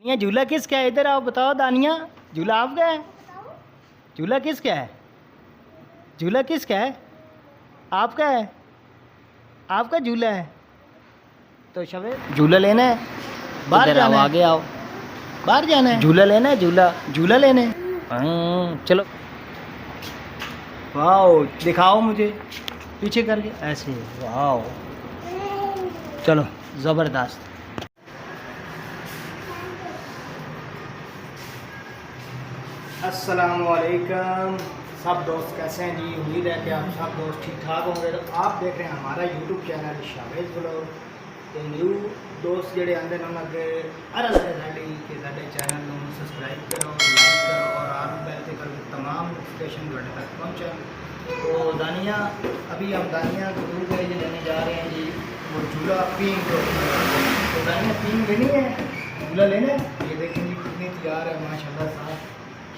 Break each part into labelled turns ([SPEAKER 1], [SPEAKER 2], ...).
[SPEAKER 1] दानिया झूला किसका है? इधर आओ बताओ दानिया झूला आपका है? झूला किसका है? झूला किसका है? आपका है? आपका झूला है? तो शबे झूला लेना है। बाहर
[SPEAKER 2] आओ
[SPEAKER 1] जाना
[SPEAKER 2] आगे आओ।
[SPEAKER 1] बाहर जाना है। झूला लेना है झूला। झूला लेना है। हाँ, चलो। वाओ दिखाओ मुझे। पीछे करके। ऐसे वाओ। चलो ज़बरदस्त। असलकम सब दोस्त कैसे हैं? जी, उम्मीद है कि आप सब दोस्त ठीक ठाक होंगे। तो आप देख रहे हैं हमारा यूट्यूब चैनल शामिल ब्लॉग। तो न्यू दोस्त जोड़े आते हैं उन्होंने हर अगर साड़ी कि साढ़े चैनल में सबसक्राइब करो लाइक करो और आर बैल से करो तमाम नोटिफिकेशन थोड़े तक पहुँचे। तो दानिया, अभी हम दानिया ज़रूर गए ये लेने जा रहे हैं जी, वो झूला पीन तो दानिया पीन लेनी है? झूला लेना है? ये देखें जी, कितनी तैयार है माशाला साहब।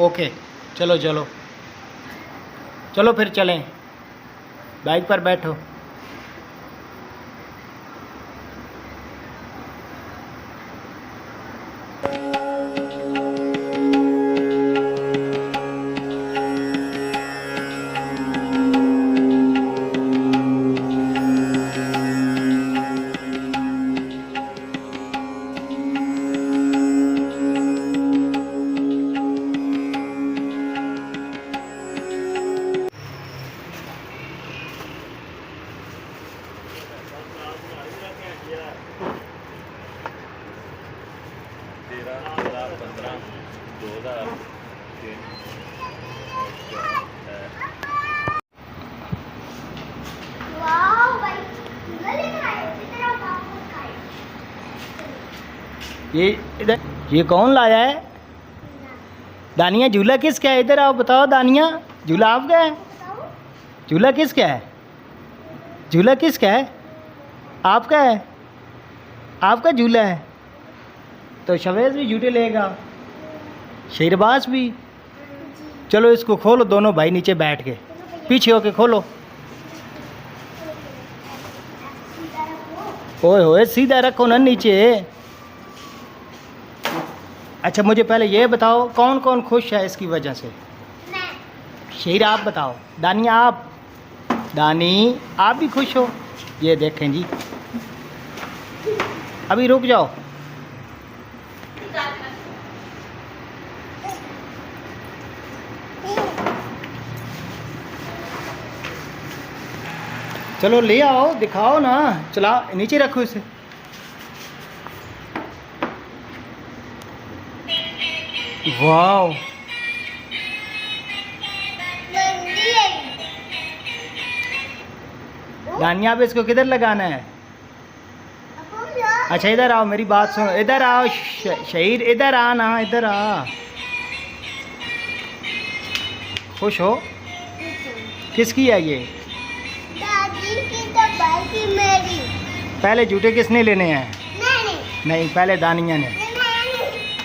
[SPEAKER 1] ओके चलो चलो। चलो फिर चलें। बाइक पर बैठो। ये इधर, ये कौन लाया है? दानिया, झूला किसका है? इधर आओ, बताओ दानिया, झूला आपका है? झूला किसका है? झूला किसका है? आपका है? आपका झूला है? तो शवेज भी झूठे लेगा। शेरबाज भी। चलो इसको खोलो, दोनों भाई नीचे बैठ के। पीछे होके खोलो। ओए होए, सीधा रखो ना नीचे। अच्छा मुझे पहले ये बताओ कौन कौन खुश है इसकी वजह से?
[SPEAKER 3] मैं।
[SPEAKER 1] शेर आप बताओ। दानिया आप? दानी आप भी खुश हो? ये देखें जी। अभी रुक जाओ। चलो ले आओ दिखाओ ना। चला नीचे रखो इसे।
[SPEAKER 3] है
[SPEAKER 1] दानिया अब इसको किधर लगाना है? अच्छा इधर आओ मेरी बात सुनो। इधर आओ शहीद इधर आ ना इधर आ। खुश हो? किसकी है ये?
[SPEAKER 3] दादी की दवाई की मेरी
[SPEAKER 1] पहले जूते किसने लेने हैं?
[SPEAKER 3] नहीं
[SPEAKER 1] नहीं पहले दानिया ने।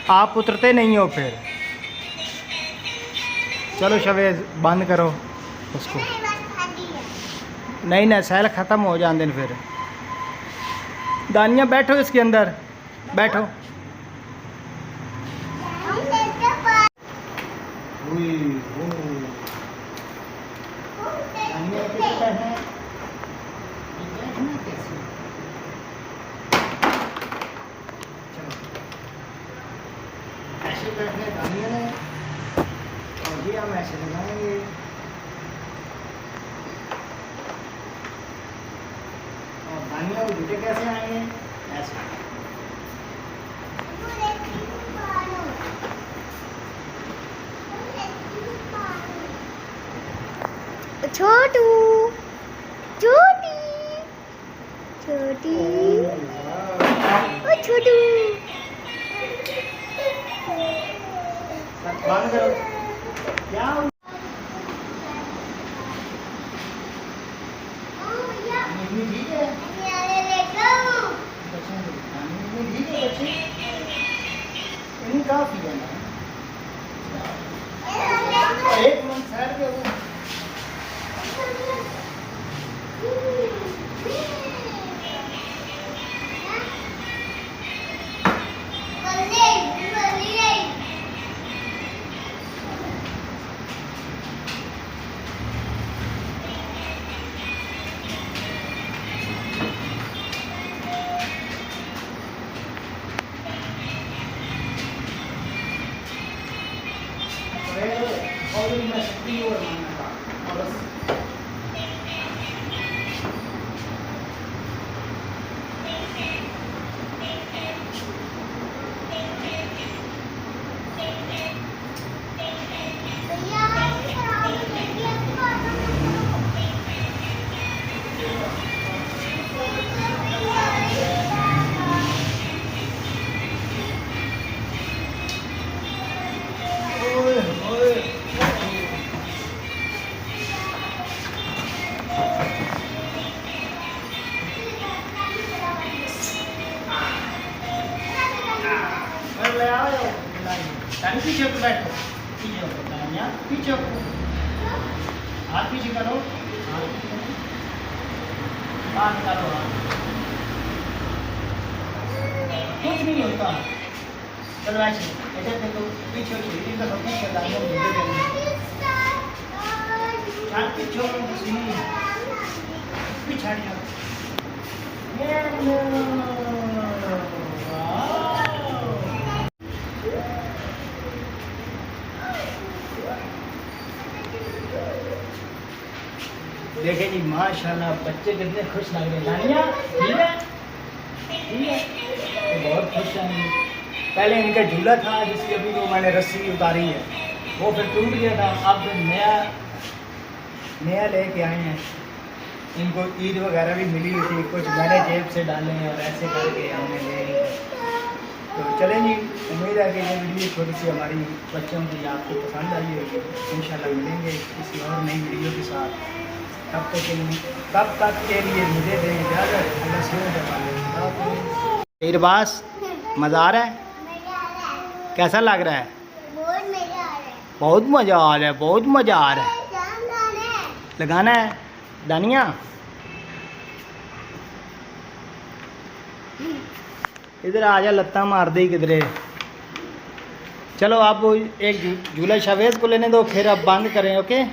[SPEAKER 1] आप उतरते नहीं हो फिर। चलो शवेज बंद करो उसको।
[SPEAKER 3] नहीं
[SPEAKER 1] ना सैल ख़त्म हो जाते दिन फिर। दानिया बैठो इसके अंदर। बैठो
[SPEAKER 3] पर हम देखते
[SPEAKER 1] ऐसे बैठने दानिया ने और ये हम ऐसे लगाएँगे और दानिया को जूते कैसे आएँगे ऐसे
[SPEAKER 3] छोटू छोटी छोटी ओ छोटू
[SPEAKER 1] है बच्चे इन्हें काफ़ी और मैं पीछे को तानिया पीछे को हाथ पीछे करो हाथ पीछे करो बाहर निकालो कुछ नहीं होता चलो ऐसे ऐसे देखो पीछे को ये देखो पीछे दाएँ मुझे देंगे हाथ पीछे को सी पिछाड़ी जाओ ये लो वाओ देखे जी, माशाल्लाह, बच्चे कितने खुश लग रहे नानिया, ठीक है? ठीक है? तो बहुत खुश हैं। पहले इनका झूला था, जिसकी अभी वो मैंने रस्सी उतारी है। वो फिर टूट गया था। अब नया नया लेके आए हैं। इनको ईद वगैरह भी मिली हुई थी। कुछ मैंने जेब से डाले हैं और ऐसे करके हमने ले लिए। तो चलें जी, उम्मीद है कि ये वीडियो थोड़ी सी हमारी बच्चों की आपको पसंद आई होगी। इंशाल्लाह मिलेंगे किसी और नई वीडियो के साथ। तब तक के लिए तब तक के लिए मुझे दें इजाज़त अल्लाह से इरबास मज़ा आ रहा है? कैसा लग रहा है? बहुत मज़ा आ रहा है। बहुत मज़ा आ रहा है लगाना है? दानिया? इधर आ जा लत्ता मार दे किधरे। चलो आप एक झूला शावेज को लेने दो फिर आप बंद करें ओके?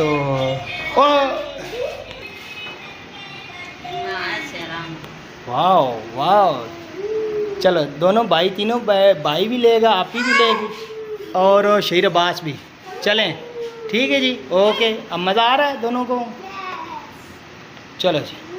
[SPEAKER 1] तो ओ। Wow wow. चलो, दोनों भाई, तीनों भाई भी लेगा, आप ही भी लेगी। और शेर अब्बास भी। चलें। ठीक है जी, ओके। अब मज़ा आ रहा है दोनों को। चलो जी।